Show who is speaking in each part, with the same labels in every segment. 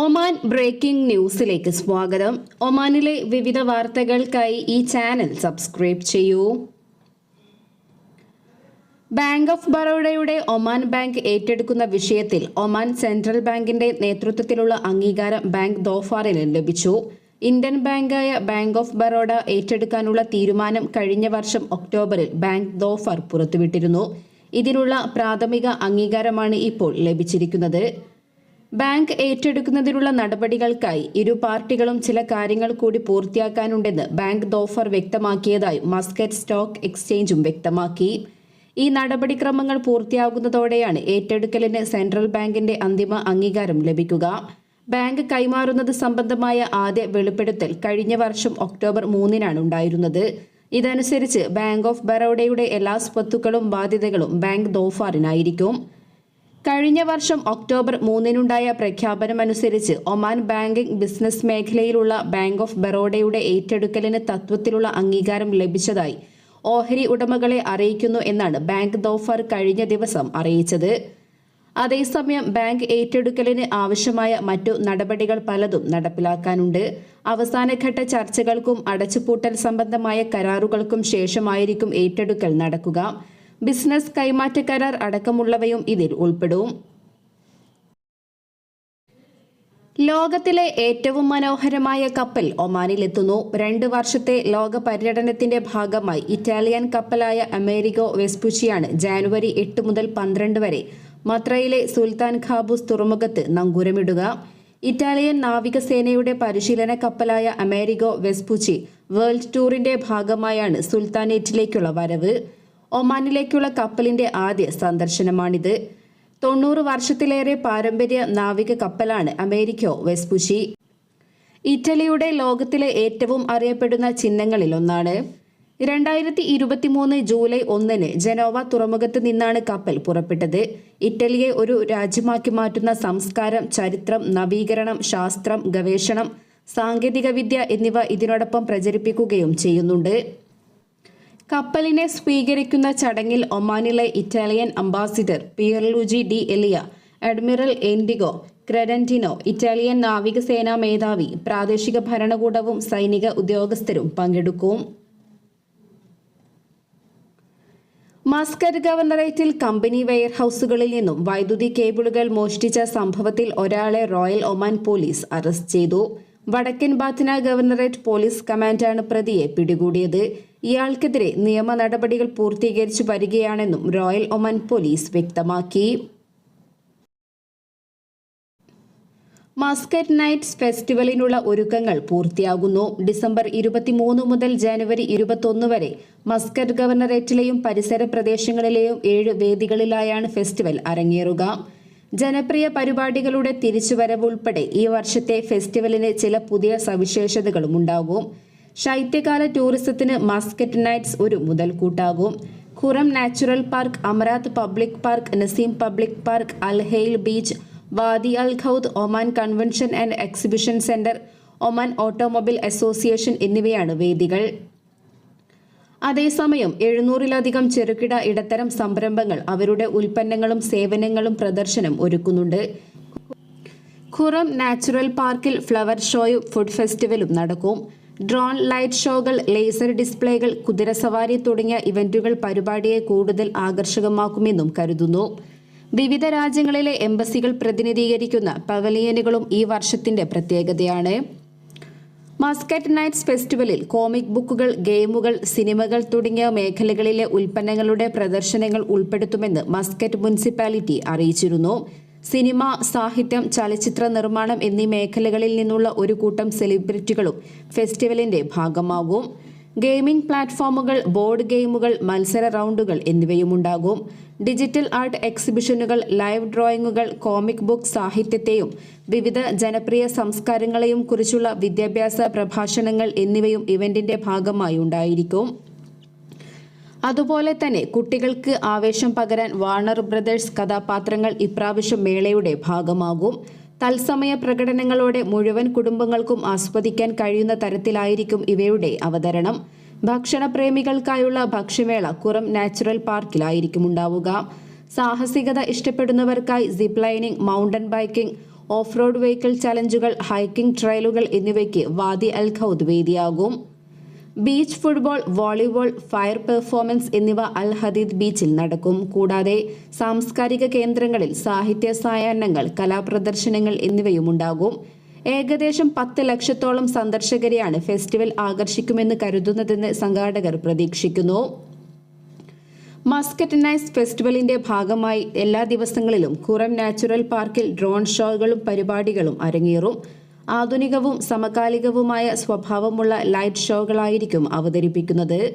Speaker 1: Oman breaking ന്യൂസിലേക്ക് സ്വാഗതം. ഒമാനിലെ വിവിധ വാർത്തകൾക്കായി ഈ ചാനൽ സബ്സ്ക്രൈബ് ചെയ്യൂ. ബാങ്ക് ഓഫ് ബറോഡയുടെ ഒമാൻ ബാങ്ക് ഏറ്റെടുക്കുന്ന വിഷയത്തിൽ ഒമാൻ സെൻട്രൽ ബാങ്കിന്റെ നേതൃത്വത്തിലുള്ള അംഗീകാരം ബാങ്ക് ദോഫാറിന് ലഭിച്ചു. ഇന്ത്യൻ ബാങ്കായ ബാങ്ക് ഓഫ് ബറോഡ ഏറ്റെടുക്കാനുള്ള തീരുമാനം കഴിഞ്ഞ വർഷം ഒക്ടോബറിൽ ബാങ്ക് ദോഫാർ പുറത്തുവിട്ടിരുന്നു. ഇതിനുള്ള പ്രാഥമിക അംഗീകാരമാണ് ഇപ്പോൾ ലഭിച്ചിരിക്കുന്നത്. ബാങ്ക് ഏറ്റെടുക്കുന്നതിനുള്ള നടപടികൾക്കായി ഇരു പാർട്ടികളും ചില കാര്യങ്ങൾ കൂടി പൂർത്തിയാക്കാനുണ്ടെന്ന് ബാങ്ക് ദോഫർ വ്യക്തമാക്കിയതായി മസ്കറ്റ് സ്റ്റോക്ക് എക്സ്ചേഞ്ചും വ്യക്തമാക്കി. ഈ നടപടിക്രമങ്ങൾ പൂർത്തിയാകുന്നതോടെയാണ് ഏറ്റെടുക്കലിന് സെൻട്രൽ ബാങ്കിന്റെ അന്തിമ അംഗീകാരം ലഭിക്കുക. ബാങ്ക് കൈമാറുന്നത് സംബന്ധമായ ആദ്യ വെളിപ്പെടുത്തൽ കഴിഞ്ഞ വർഷം ഒക്ടോബർ മൂന്നിനാണ് ഉണ്ടായിരുന്നത്. ഇതനുസരിച്ച് ബാങ്ക് ഓഫ് ബറോഡയുടെ എല്ലാ സ്വത്തുക്കളും ബാധ്യതകളും ബാങ്ക് ദോഫാറിനായിരിക്കും. കഴിഞ്ഞ വർഷം ഒക്ടോബർ മൂന്നിനുണ്ടായ പ്രഖ്യാപനമനുസരിച്ച് ഒമാൻ ബാങ്കിംഗ് ബിസിനസ് മേഖലയിലുള്ള ബാങ്ക് ഓഫ് ബറോഡയുടെ ഏറ്റെടുക്കലിന് തത്വത്തിലുള്ള അംഗീകാരം ലഭിച്ചതായി ഓഹരി ഉടമകളെ അറിയിക്കുന്നു എന്നാണ് ബാങ്ക് ദോഫർ കഴിഞ്ഞ ദിവസം അറിയിച്ചത്. അതേസമയം ബാങ്ക് ഏറ്റെടുക്കലിന് ആവശ്യമായ മറ്റു നടപടികൾ പലതും നടപ്പിലാക്കാനുണ്ട്. അവസാനഘട്ട ചർച്ചകൾക്കും അടച്ചുപൂട്ടൽ സംബന്ധമായ കരാറുകൾക്കും ശേഷമായിരിക്കും ഏറ്റെടുക്കൽ നടക്കുക. ബിസിനസ് കൈമാറ്റ കരാർ അടക്കമുള്ളവയും ഇതിൽ ഉൾപ്പെടും. ലോകത്തിലെ ഏറ്റവും മനോഹരമായ കപ്പൽ ഒമാനിലെത്തുന്നു. രണ്ട് വർഷത്തെ ലോക പര്യടനത്തിന്റെ ഭാഗമായി ഇറ്റാലിയൻ കപ്പലായ അമേരിക്കോ വെസ്പുച്ചിയാണ് ജാനുവരി എട്ട് മുതൽ പന്ത്രണ്ട് വരെ മത്രയിലെ സുൽത്താൻ ഖാബൂസ് തുറമുഖത്ത് നങ്കൂരമിടുക. ഇറ്റാലിയൻ നാവികസേനയുടെ പരിശീലന കപ്പലായ അമേരിക്കോ വെസ്പുച്ചി വേൾഡ് ടൂറിന്റെ ഭാഗമായാണ് സുൽത്താനേറ്റിലേക്കുള്ള വരവ്. ഒമാനിലേക്കുള്ള കപ്പലിന്റെ ആദ്യ സന്ദർശനമാണിത്. തൊണ്ണൂറ് വർഷത്തിലേറെ പാരമ്പര്യ നാവിക കപ്പലാണ് അമേരിക്കോ വെസ്പുഷി ഇറ്റലിയുടെ ലോകത്തിലെ ഏറ്റവും അറിയപ്പെടുന്ന ചിഹ്നങ്ങളിലൊന്നാണ് രണ്ടായിരത്തി ഇരുപത്തിമൂന്ന് ജൂലൈ ഒന്നിന് ജനോവ തുറമുഖത്ത് നിന്നാണ് കപ്പൽ പുറപ്പെട്ടത്. ഇറ്റലിയെ ഒരു രാജ്യമാക്കി മാറ്റുന്ന സംസ്കാരം ചരിത്രം നവീകരണം ശാസ്ത്രം ഗവേഷണം സാങ്കേതികവിദ്യ എന്നിവ ഇതിനോടൊപ്പം പ്രചരിപ്പിക്കുകയും ചെയ്യുന്നുണ്ട്. കപ്പലിനെ സ്വീകരിക്കുന്ന ചടങ്ങിൽ ഒമാനിലെ Italian ambassador Pierluigi D'Elia admiral Enrico Credendino Italian നാവികസേനാ മേധാവി പ്രാദേശിക ഭരണകൂടവും സൈനിക ഉദ്യോഗസ്ഥരും പങ്കെടുക്കും. മസ്കറ്റ് ഗവർണറേറ്റിൽ കമ്പനി വെയർ ഹൌസുകളിൽ നിന്നും വൈദ്യുതി കേബിളുകൾ മോഷ്ടിച്ച സംഭവത്തിൽ ഒരാളെ റോയൽ ഒമാൻ പോലീസ് അറസ്റ്റ് ചെയ്തു. വടക്കൻ ബാത്തിന ഗവർണറേറ്റ് പോലീസ് കമാൻഡാണ് പ്രതിയെ പിടികൂടിയത്. ഇയാൾക്കെതിരെ നിയമ നടപടികൾ പൂർത്തീകരിച്ചു വരികയാണെന്നും റോയൽ ഒമൻ പോലീസ് വ്യക്തമാക്കി. മസ്കറ്റ് നൈറ്റ്സ് ഫെസ്റ്റിവലിനുള്ള ഒരുക്കങ്ങൾ പൂർത്തിയാകുന്നു. ഡിസംബർ ഇരുപത്തിമൂന്ന് മുതൽ ജനുവരി ഇരുപത്തൊന്ന് വരെ മസ്കറ്റ് ഗവർണറേറ്റിലെയും പരിസര പ്രദേശങ്ങളിലെയും ഏഴ് വേദികളിലായാണ് ഫെസ്റ്റിവൽ അരങ്ങേറുക. ജനപ്രിയ പരിപാടികളുടെ തിരിച്ചുവരവ് ഉൾപ്പെടെ ഈ വർഷത്തെ ഫെസ്റ്റിവലിന് ചില പുതിയ സവിശേഷതകളും ഉണ്ടാകും. ശൈത്യകാല ടൂറിസത്തിന് മസ്കറ്റ് നൈറ്റ്സ് ഒരു മുതൽക്കൂട്ടാകും. Qurum natural park Amerat public park Naseem public park Al Hail beach Wadi Al Khoud Oman convention and exhibition centre Oman automobile association എന്നിവയാണ് വേദികൾ. അതേസമയം എഴുന്നൂറിലധികം ചെറുകിട ഇടത്തരം സംരംഭങ്ങൾ അവരുടെ ഉൽപ്പന്നങ്ങളും സേവനങ്ങളും പ്രദർശനം ഒരുക്കുന്നുണ്ട്. ഖുറം നാച്ചുറൽ പാർക്കിൽ ഫ്ലവർ ഷോയും ഫുഡ് ഫെസ്റ്റിവലും നടക്കും. ഡ്രോൺ ലൈറ്റ് ഷോകൾ ലേസർ ഡിസ്പ്ലേകൾ കുതിരസവാരി തുടങ്ങിയ ഇവന്റുകൾ പരിപാടിയെ കൂടുതൽ ആകർഷകമാക്കുമെന്നും കരുതുന്നു. വിവിധ രാജ്യങ്ങളിലെ എംബസികൾ പ്രതിനിധീകരിക്കുന്ന പവലിയനുകളും ഈ വർഷത്തിന്റെ പ്രത്യേകതയാണ്. മസ്കറ്റ് നൈറ്റ്സ് ഫെസ്റ്റിവലിൽ കോമിക് ബുക്കുകൾ ഗെയിമുകൾ സിനിമകൾ തുടങ്ങിയ മേഖലകളിലെ ഉൽപ്പന്നങ്ങളുടെ പ്രദർശനങ്ങൾ ഉൾപ്പെടുത്തുമെന്ന് മസ്കറ്റ് മുനിസിപ്പാലിറ്റി അറിയിച്ചിരുന്നു. സിനിമ സാഹിത്യം ചലച്ചിത്ര നിർമ്മാണം എന്നീ മേഖലകളിൽ നിന്നുള്ള ഒരു കൂട്ടം സെലിബ്രിറ്റികളും ഫെസ്റ്റിവലിന്റെ ഭാഗമാകും. ഗെയിമിംഗ് പ്ലാറ്റ്ഫോമുകൾ ബോർഡ് ഗെയിമുകൾ മത്സര റൗണ്ടുകൾ എന്നിവയും ഉണ്ടാകും ഡിജിറ്റൽ ആർട്ട് എക്സിബിഷനുകൾ ലൈവ് ഡ്രോയിങ്ങുകൾ കോമിക് ബുക്ക് സാഹിത്യത്തെയും വിവിധ ജനപ്രിയ സംസ്കാരങ്ങളെയും കുറിച്ചുള്ള വിദ്യാഭ്യാസ പ്രഭാഷണങ്ങൾ എന്നിവയും ഇവന്റിന്റെ ഭാഗമായി ഉണ്ടായിരിക്കും. അതുപോലെ തന്നെ കുട്ടികൾക്ക് ആവേശം പകരാൻ വാർണർ ബ്രദേഴ്സ് കഥാപാത്രങ്ങൾ ഇപ്രാവശ്യം മേളയുടെ ഭാഗമാകും. തത്സമയ പ്രകടനങ്ങളോടെ മുഴുവൻ കുടുംബങ്ങൾക്കും ആസ്വദിക്കാൻ കഴിയുന്ന തരത്തിലായിരിക്കും ഇവയുടെ അവതരണം. ഭക്ഷണപ്രേമികൾക്കായുള്ള ഭക്ഷ്യമേള കുറം നാച്ചുറൽ പാർക്കിലായിരിക്കും ഉണ്ടാവുക. സാഹസികത ഇഷ്ടപ്പെടുന്നവർക്കായി zip lining mountain biking off road vehicle ചലഞ്ചുകൾ hiking ട്രയലുകൾ എന്നിവയ്ക്ക് Wadi Al Khoud വേദിയാകും. Beach football volleyball fire performance എന്നിവ അൽ ഹദീദ് ബീച്ചിൽ നടക്കും. കൂടാതെ സാംസ്കാരിക കേന്ദ്രങ്ങളിൽ സാഹിത്യ സായാഹ്നങ്ങൾ കലാപ്രദർശനങ്ങൾ എന്നിവയുമുണ്ടാകും. ഏകദേശം പത്ത് ലക്ഷത്തോളം സന്ദർശകരെയാണ് ഫെസ്റ്റിവൽ ആകർഷിക്കുമെന്ന് കരുതുന്നതെന്ന് സംഘാടകർ പ്രതീക്ഷിക്കുന്നു. മസ്കറ്റ് നൈസ് ഫെസ്റ്റിവലിന്റെ ഭാഗമായി എല്ലാ ദിവസങ്ങളിലും കുറം നാച്ചുറൽ പാർക്കിൽ ഡ്രോൺ ഷോകളും പരിപാടികളും അരങ്ങേറും. ആധുനികവും സമകാലികവുമായ സ്വഭാവമുള്ള ലൈറ്റ് ഷോകളായിരിക്കും അവതരിപ്പിക്കുന്നത്.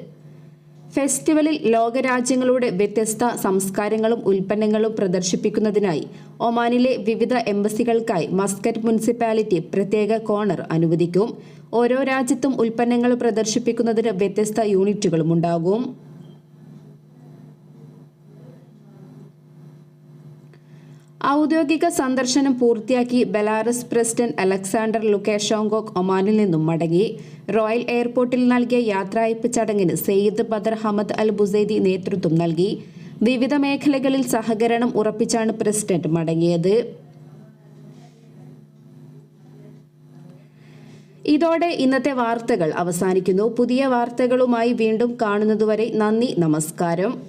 Speaker 1: ഫെസ്റ്റിവലിൽ ലോകരാജ്യങ്ങളുടെ വ്യത്യസ്ത സംസ്കാരങ്ങളും ഉൽപ്പന്നങ്ങളും പ്രദർശിപ്പിക്കുന്നതിനായി ഒമാനിലെ വിവിധ എംബസികൾക്കായി മസ്കറ്റ് മുനിസിപ്പാലിറ്റി പ്രത്യേക കോർണർ അനുവദിക്കും. ഓരോ രാജ്യത്തും ഉൽപ്പന്നങ്ങൾ പ്രദർശിപ്പിക്കുന്നതിന് വ്യത്യസ്ത യൂണിറ്റുകളും ഉണ്ടാകും ഔദ്യോഗിക സന്ദർശനം പൂർത്തിയാക്കി ബെലാറസ് പ്രസിഡന്റ് അലക്സാണ്ടർ ലുക്കേഷോങ്കോക് ഒമാനിൽ നിന്നും മടങ്ങി. റോയൽ എയർപോർട്ടിൽ നൽകിയ യാത്രയയപ്പ് ചടങ്ങിന് Sayyid Badr Hamad Al Busaidi നേതൃത്വം നൽകി. വിവിധ മേഖലകളിൽ സഹകരണം ഉറപ്പിച്ചാണ് പ്രസിഡന്റ് മടങ്ങിയത്. ഇതോടെ ഇന്നത്തെ വാർത്തകൾ അവസാനിക്കുന്നു. പുതിയ വാർത്തകളുമായി വീണ്ടും കാണുന്നതുവരെ നന്ദി നമസ്കാരം.